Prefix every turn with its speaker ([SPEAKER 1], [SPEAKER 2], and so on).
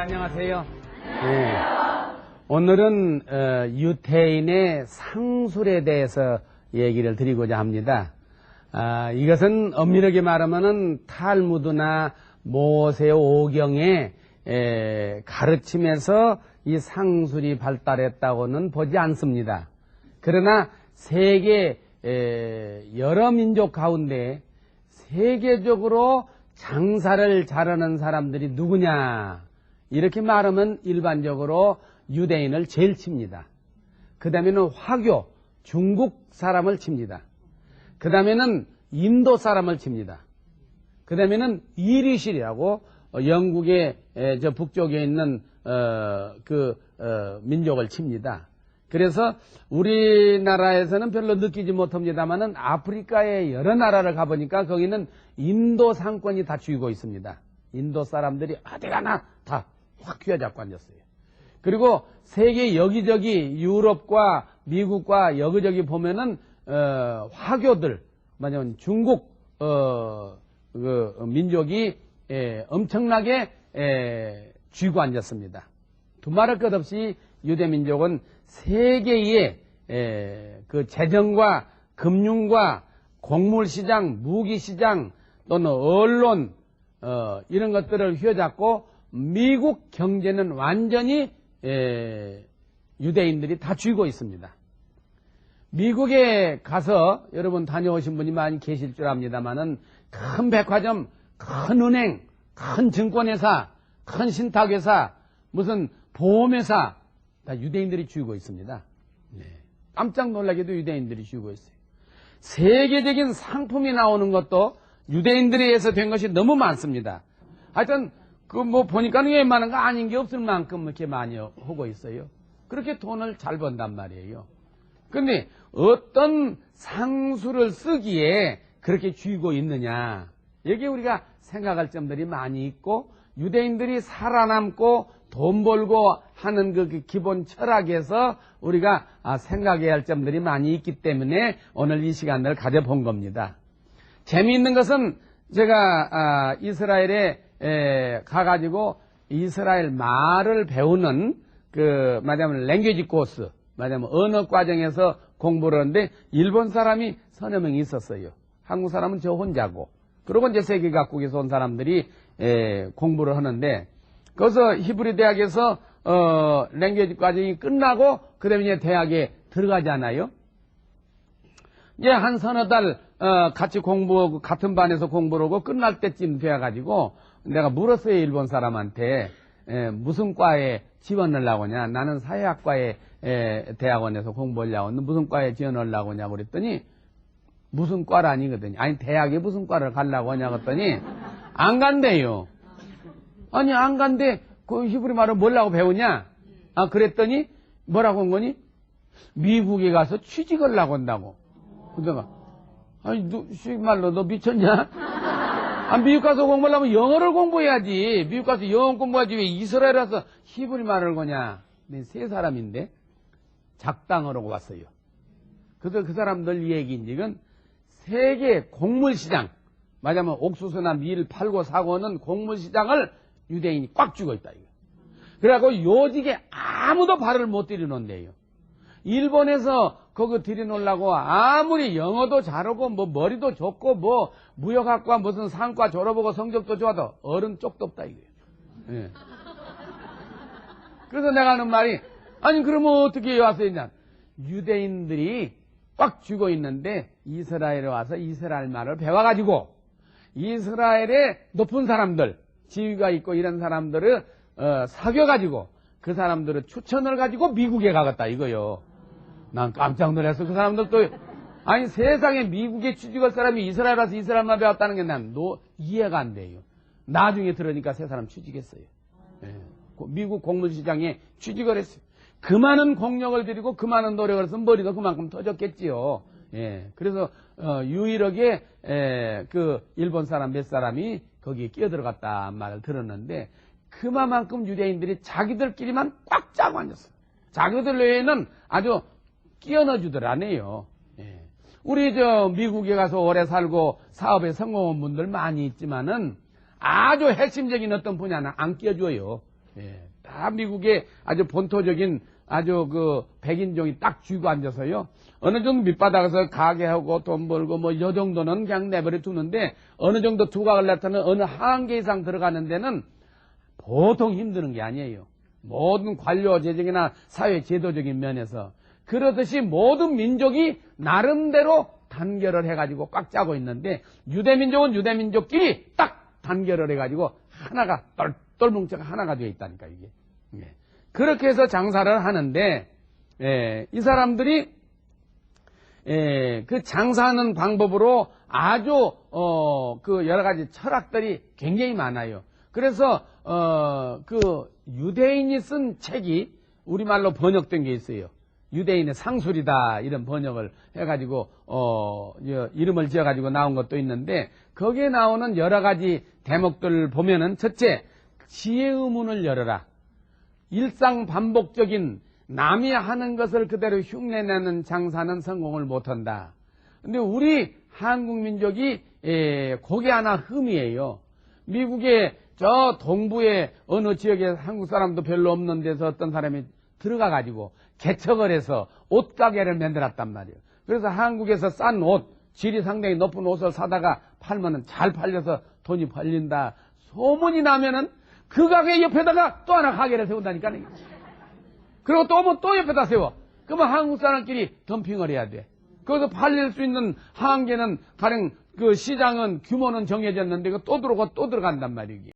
[SPEAKER 1] 안녕하세요. 네. 오늘은 어, 유태인의 상술에 대해서 얘기를 드리고자 합니다. 아, 이것은 엄밀하게 말하면 탈무드나 모세 오경의 에, 가르침에서 이 상술이 발달했다고는 보지 않습니다. 그러나 세계 에, 여러 민족 가운데 세계적으로 장사를 잘하는 사람들이 누구냐 이렇게 말하면 일반적으로 유대인을 제일 칩니다. 그 다음에는 화교, 중국 사람을 칩니다. 그 다음에는 인도 사람을 칩니다. 그 다음에는 이리실이라고 어, 영국의 에, 저 북쪽에 있는 어, 그 어, 민족을 칩니다. 그래서 우리나라에서는 별로 느끼지 못합니다만은 아프리카의 여러 나라를 가보니까 거기는 인도 상권이 다 쥐고 있습니다. 인도 사람들이 어디 가나 다 확 휘어잡고 앉았어요. 그리고 세계 여기저기 유럽과 미국과 여기저기 보면은 어, 화교들, 뭐냐면 중국 어, 그 민족이 에, 엄청나게 에, 쥐고 앉았습니다. 두말할 것 없이 유대 민족은 세계의 에, 그 재정과 금융과 곡물 시장, 무기 시장 또는 언론 어, 이런 것들을 휘어잡고 미국 경제는 완전히 에, 유대인들이 다 쥐고 있습니다. 미국에 가서 여러분 다녀오신 분이 많이 계실 줄 압니다만은 큰 백화점, 큰 은행, 큰 증권회사, 큰 신탁회사, 무슨 보험회사 다 유대인들이 쥐고 있습니다. 네. 깜짝 놀라게도 유대인들이 쥐고 있어요. 세계적인 상품이 나오는 것도 유대인들에 의해서 된 것이 너무 많습니다. 하여튼 그 뭐 보니까는 웬만한 거 아닌 게 없을 만큼 이렇게 많이 하고 있어요. 그렇게 돈을 잘 번단 말이에요. 근데 어떤 상수를 쓰기에 그렇게 쥐고 있느냐. 여기 우리가 생각할 점들이 많이 있고 유대인들이 살아남고 돈 벌고 하는 그 기본 철학에서 우리가 아, 생각해야 할 점들이 많이 있기 때문에 오늘 이 시간을 가져본 겁니다. 재미있는 것은 제가 아, 이스라엘에 가가지고 이스라엘 말을 배우는 그 말하자면 랭귀지 코스 말하자면 언어 과정에서 공부를 하는데 일본 사람이 서너 명 있었어요. 한국 사람은 저 혼자고 그리고 이제 세계 각국에서 온 사람들이 공부를 하는데 거기서 히브리 대학에서 어, 랭귀지 과정이 끝나고 그다음에 이제 대학에 들어가잖아요. 이제 한 서너 달 어, 같이 공부하고 같은 반에서 공부를 하고 끝날 때쯤 돼가지고 내가 물었어요 일본 사람한테 에, 무슨 과에 지원하려고 하냐 나는 사회학과에 에, 대학원에서 공부하려고 무슨 과에 지원하려고 하냐고 그랬더니 무슨 과라니거든요. 아니 대학에 무슨 과를 가려고 하냐고 했더니 안 간대요. 아니 안 간대. 그 히브리 말을 뭐라고 배우냐? 아 그랬더니 뭐라고 한 거니? 미국에 가서 취직을 하고 한다고. 그러다가 아니 너, 말로 너 미쳤냐? 아, 미국 가서 공부하려면 영어를 공부해야지. 미국 가서 영어 공부하지 왜 이스라엘 와서 히브리 말을 거냐. 네, 세 사람인데 작당을 하고 왔어요. 그래서 그 사람들 얘기인 이건 세계 곡물시장, 말하자면 옥수수나 밀 팔고 사고 하는 곡물시장을 유대인이 꽉 쥐고 있다. 이거. 그래갖고 요직에 아무도 발을 못 들이놓는데요. 일본에서 그거 들이놓으려고 아무리 영어도 잘하고 뭐 머리도 좋고 뭐 무역학과 무슨 상과 졸업하고 성적도 좋아도 어른 쪽도 없다 이거예요. 예. 그래서 내가 하는 말이 아니 그러면 어떻게 와서 있냐 유대인들이 꽉 쥐고 있는데 이스라엘에 와서 이스라엘 말을 배워가지고 이스라엘의 높은 사람들 지위가 있고 이런 사람들을 어, 사귀어가지고 그 사람들을 추천을 가지고 미국에 가겠다 이거요. 난 깜짝 놀랐어. 그 사람들도 아니 세상에 미국에 취직할 사람이 이스라엘 와서 이스라엘만 배웠다는 게난 이해가 안 돼요. 나중에 들으니까 세 사람 취직했어요. 예. 미국 공무시장에 취직을 했어요. 그 많은 공력을 들이고 그 많은 노력을 해서 머리도 그만큼 터졌겠지요. 예. 그래서 어, 유일하게 에, 그 일본 사람 몇 사람이 거기에 끼어들어갔다 말을 들었는데 그만큼 유대인들이 자기들끼리만 꽉 짜고 앉았어요. 자기들 외에는 아주 끼어 넣어주더라네요. 예. 우리 저 미국에 가서 오래 살고 사업에 성공한 분들 많이 있지만은 아주 핵심적인 어떤 분야는 안 끼워줘요. 예. 다 미국의 아주 본토적인 아주 그 백인종이 딱 쥐고 앉아서요. 어느 정도 밑바닥에서 가게하고 돈 벌고 뭐 요 정도는 그냥 내버려 두는데 어느 정도 두각을 나타내는 어느 한계 이상 들어가는 데는 보통 힘드는 게 아니에요. 모든 관료 재정이나 사회 제도적인 면에서 그러듯이 모든 민족이 나름대로 단결을 해가지고 꽉 짜고 있는데 유대민족은 유대민족끼리 딱 단결을 해가지고 하나가 똘똘 뭉쳐가 하나가 되어 있다니까 이게. 예. 그렇게 해서 장사를 하는데 예, 이 사람들이 예, 그 장사하는 방법으로 아주 어, 그 여러 가지 철학들이 굉장히 많아요. 그래서 어, 그 유대인이 쓴 책이 우리말로 번역된 게 있어요. 유대인의 상술이다 이런 번역을 해가지고 어, 여- 이름을 지어가지고 나온 것도 있는데 거기에 나오는 여러 가지 대목들을 보면은 첫째 지혜 의 문을 열어라. 일상 반복적인 남이 하는 것을 그대로 흉내내는 장사는 성공을 못한다. 근데 우리 한국 민족이 에, 고개 하나 흠이에요. 미국의 저 동부의 어느 지역에 한국 사람도 별로 없는 데서 어떤 사람이 들어가 가지고 개척을 해서 옷가게를 만들었단 말이에요. 그래서 한국에서 싼 옷, 질이 상당히 높은 옷을 사다가 팔면은 잘 팔려서 돈이 벌린다. 소문이 나면은 그 가게 옆에다가 또 하나 가게를 세운다니까. 그리고 또 오면 또 옆에다 세워. 그러면 한국 사람끼리 덤핑을 해야 돼. 거기서 팔릴 수 있는 한계는 가령 그 시장은 규모는 정해졌는데 그 또 들어오고 또 들어간단 말이지.